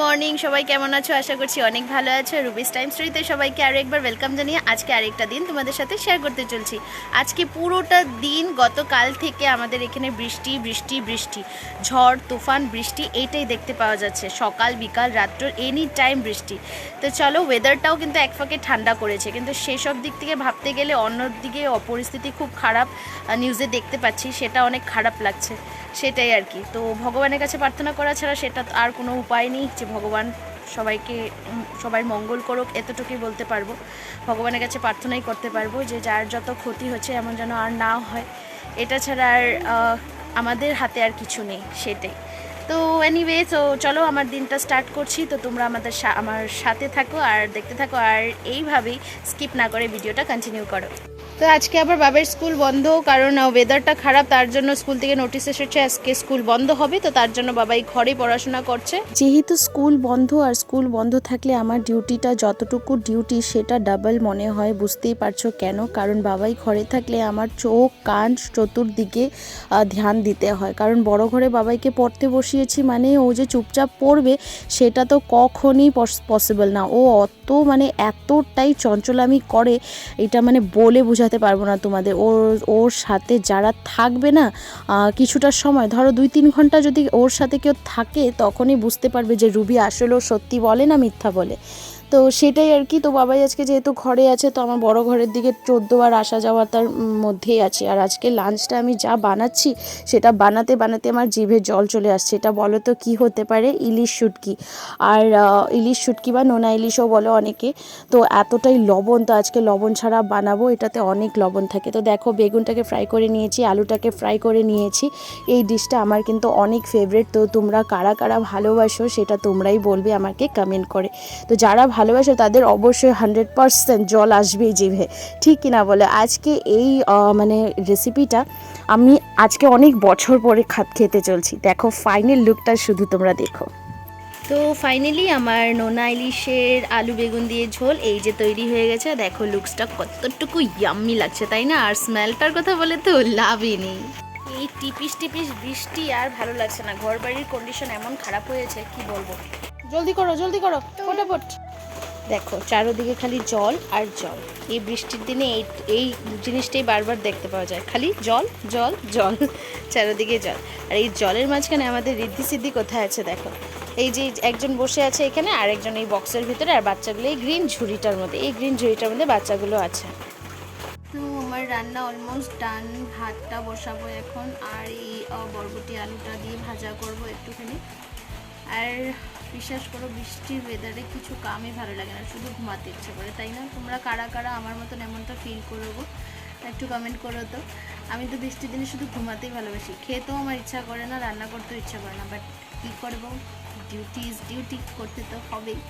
Morning, সবাই কেমন আছো? আশা করছি অনেক ভালো আছো। রুবিস টাইম স্টোরিতে সবাইকে আরও একবার ওয়েলকাম জানিয়ে আজকে আরেকটা দিন তোমাদের সাথে শেয়ার করতে চলছি। আজকে পুরোটা দিন গতকাল থেকে আমাদের এখানে বৃষ্টি বৃষ্টি বৃষ্টি। ঝড়, তুফান, বৃষ্টি, এইটাই দেখতে পাওয়া যাচ্ছে। সকাল, বিকাল, রাত্র এনি টাইম বৃষ্টি। তো চলো ওয়েদারটাও কিন্তু এক ফাঁকে ঠান্ডা করেছে। কিন্তু সেসব দিক থেকে ভাবতে গেলে অন্যদিকে পরিস্থিতি খুব খারাপ নিউজে দেখতে পাচ্ছি, সেটা অনেক খারাপ লাগছে। সেটাই আর কি। তো ভগবানের কাছে প্রার্থনা করা ছাড়া সেটা আর কোনো উপায় নেই যে ভগবান সবাইকে সবাই মঙ্গল করুক, এতটুকুই বলতে পারব। ভগবানের কাছে প্রার্থনাই করতে পারব যে যার যত ক্ষতি হচ্ছে এমন যেন আর না হয়। এটা ছাড়া আর আমাদের হাতে আর কিছু নেই সেটাই। তো এনিওয়ে তো চলো আমার দিনটা স্টার্ট করছি। তো তোমরা আমাদের আমার সাথে থাকো আর দেখতে থাকো। আর এইভাবেই স্কিপ না করে ভিডিওটা কন্টিনিউ করো। তো আজকে আবার বাবার স্কুল বন্ধ, কারণ ওয়েদারটা খারাপ, তার জন্য স্কুল থেকে নোটিশ এসেছে আজকে স্কুল বন্ধ হবে, তো তার জন্য বাবাই ঘরে পড়াশোনা করছে। যেহেতু স্কুল বন্ধ আর স্কুল বন্ধ থাকলে আমার ডিউটিটা যতটুকু ডিউটি সেটা ডাবল মনে হয়, বুঝতেই পারছ কেন? কারণ বাবাই ঘরে থাকলে আমার চোখ, কান চতুর্দিকে ধ্যান দিতে হয়। কারণ বড় ঘরে বাবাইকে পড়তে বসিয়েছি মানে ও যে চুপচাপ পড়বে, সেটা তো কখনই পসিবল না। ও অত মানে এতটাই চঞ্চলামি করে, এটা মানে বলে বোঝাতে পারব না তোমাদের। ওর ওর সাথে যারা থাকবে না কিছুটা সময়, ধরো দুই তিন ঘণ্টা যদি ওর সাথে কেউ থাকে, তখনই বুঝতে পারবে যে রুবি আসলেও সত্যি বলে না মিথ্যা বলে। তো সেটাই আর কি। তো বাবাই আজকে যেহেতু ঘরে আছে, তো আমার বড় ঘরের দিকে বার আসা যাওয়া তার মধ্যেই আছে। আর আজকে লাঞ্চটা আমি যা বানাচ্ছি, সেটা বানাতে বানাতে আমার জিভে জল চলে আসছে। এটা বলো তো কী হতে পারে? ইলিশ শুটকি। আর ইলিশ শুটকি বা নোনা ইলিশও বলো অনেকে। তো এতটাই লবণ, তো আজকে লবণ ছাড়া বানাবো, এটাতে অনেক লবণ থাকে। তো দেখো, বেগুনটাকে ফ্রাই করে নিয়েছি, আলুটাকে ফ্রাই করে নিয়েছি। এই ডিশটা আমার কিন্তু অনেক ফেভারিট তো তোমরা কারা কারা ভালোবাসো, সেটা তোমরাই বলবে, আমাকে কমেন্ট করে। তো যারা ভালোবাসো তাদের অবশ্যই হান্ড্রেড পারসেন্ট জল আসবেই জিভে। ঠিক কিনা বলে? আজকে এই মানে রেসিপিটা আমি আজকে অনেক বছর পরে খাত খেতে চলছি। দেখো ফাইনাল লুকটা শুধু তোমরা দেখো। তো ফাইনালি আমার নোনা ইলিশের আলু বেগুন দিয়ে ঝোল এই যে তৈরি হয়ে গেছে। দেখো লুকসটা কতটুকু ইয়াম্মি লাগছে তাই না? আর স্মেলটার কথা বলে তো লাভই নেই। এই টিপিস টিপিস বৃষ্টি আর ভালো লাগছে না। ঘর বাড়ির কন্ডিশন এমন খারাপ হয়েছে কি বলব? জলদি করো জলদি করো ফটাফট। দেখো, চারোদিকে খালি জল আর জল। এই বৃষ্টির দিনে এই এই জিনিসটাই বারবার দেখতে পাওয়া যায়। খালি জল জল জল, চারোদিকে জল। আর এই জলের মাঝখানে আমাদের রিদ্ধি সিদ্ধি কোথায় আছে দেখো। এই যে একজন বসে আছে এখানে, আর একজন এই বক্সের ভিতরে, আর বাচ্চাগুলো এই গ্রিন ঝুড়িটার মধ্যে, এই গ্রিন ঝুড়িটার মধ্যে বাচ্চাগুলো আছে। তো আমার রান্না অলমোস্ট ডান ভাতটা বসাবো এখন, আর এই বরবটি আলুটা দিয়ে ভাজা করব একটুখানি। আর বিশ্বাস করো বৃষ্টির ওয়েদারে কিছু কামই ভালো লাগে না, শুধু ঘুমাতে ইচ্ছে করে, তাই না? তোমরা কারা কারা আমার মতন এমনটা ফিল করব একটু কমেন্ট করো তো। আমি তো বৃষ্টির দিনে শুধু ঘুমাতেই ভালোবাসি, খেতেও আমার ইচ্ছা করে না, রান্না করতেও ইচ্ছা করে না বাট কী করব? ডিউটি ইজ ডিউটি করতে তো হবেই।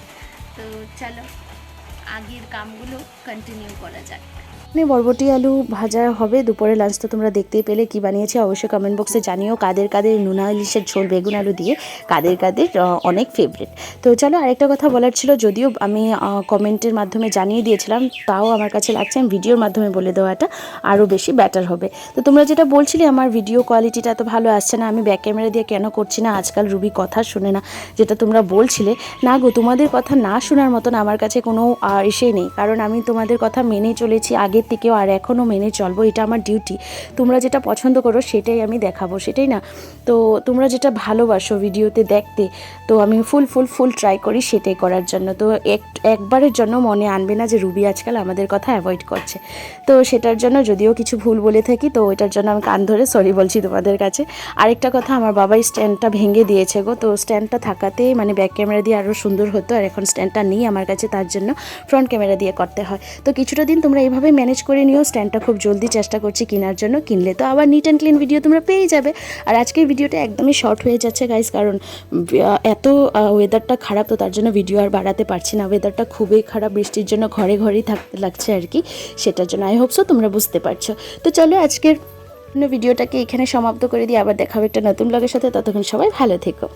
তো চলো, আগের কামগুলো কন্টিনিউ করা যাক। মানে বরবটি আলু ভাজা হবে, দুপুরে লাঞ্চ তো তোমরা দেখতেই পেলে কি বানিয়েছি। অবশ্যই কমেন্ট বক্সে জানিও কাদের কাদের নুনা ইলিশের ঝোল, বেগুন আলু দিয়ে কাদের কাদের অনেক ফেভারিট তো চলো আরেকটা কথা বলার ছিল, যদিও আমি কমেন্টের মাধ্যমে জানিয়ে দিয়েছিলাম, তাও আমার কাছে লাগছে আমি ভিডিওর মাধ্যমে বলে দেওয়াটা আরও বেশি ব্যাটার হবে। তো তোমরা যেটা বলছিলে, আমার ভিডিও কোয়ালিটিটা তো ভালো আসছে না, আমি ব্যাক ক্যামেরা দিয়ে কেন করছি না, আজকাল রুবি কথা শুনে না, যেটা তোমরা বলছিলে। না গো, তোমাদের কথা না শোনার মতন আমার কাছে কোনো ইসে নেই, কারণ আমি তোমাদের কথা মেনে চলেছি আগের থেকেও আর এখনও মেনে চলবো, এটা আমার ডিউটি তোমরা যেটা পছন্দ করো সেটাই আমি দেখাবো, সেটাই না? তো তোমরা যেটা ভালোবাসো ভিডিওতে দেখতে, তো আমি ফুল ফুল ফুল ট্রাই করি সেটাই করার জন্য। তো এক, একবারের জন্য মনে আনবে না যে রুবি আজকাল আমাদের কথা অ্যাভয়েড করছে। তো সেটার জন্য যদিও কিছু ভুল বলে থাকি, তো ওইটার জন্য আমি কান ধরে সরি বলছি তোমাদের কাছে। আরেকটা কথা, আমার বাবাই স্ট্যান্ডটা ভেঙে দিয়েছে গো, তো স্ট্যান্ডটা থাকাতে মানে ব্যাক ক্যামেরা দিয়ে আরও সুন্দর হতো, আর এখন স্ট্যান্ডটা নেই আমার কাছে, তার জন্য ফ্রন্ট ক্যামেরা দিয়ে করতে হয়। তো কিছুটা দিন তোমরা এইভাবে ম্যানেজ করে নিও স্ট্যান্ডটা খুব জলদি চেষ্টা করছি কেনার জন্য কিনলে। তো আবার নিট অ্যান্ড ক্লিন ভিডিও তোমরা পেয়ে যাবে। আর আজকের ভিডিওটা একদমই শর্ট হয়ে যাচ্ছে গাইস কারণ এত ওয়েদারটা খারাপ, তো তার জন্য ভিডিও আর বাড়াতে পারছি না। ওয়েদারটা খুবই খারাপ, বৃষ্টির জন্য ঘরে ঘরেই থাকতে লাগছে আর কি। সেটার জন্য আই হোপসো তোমরা বুঝতে পারছ। তো চলো আজকের ভিডিওটাকে এখানে সমাপ্ত করে দিয়ে আবার দেখাবে একটা নতুন ব্লগের সাথে। ততক্ষণ সবাই ভালো থেকো।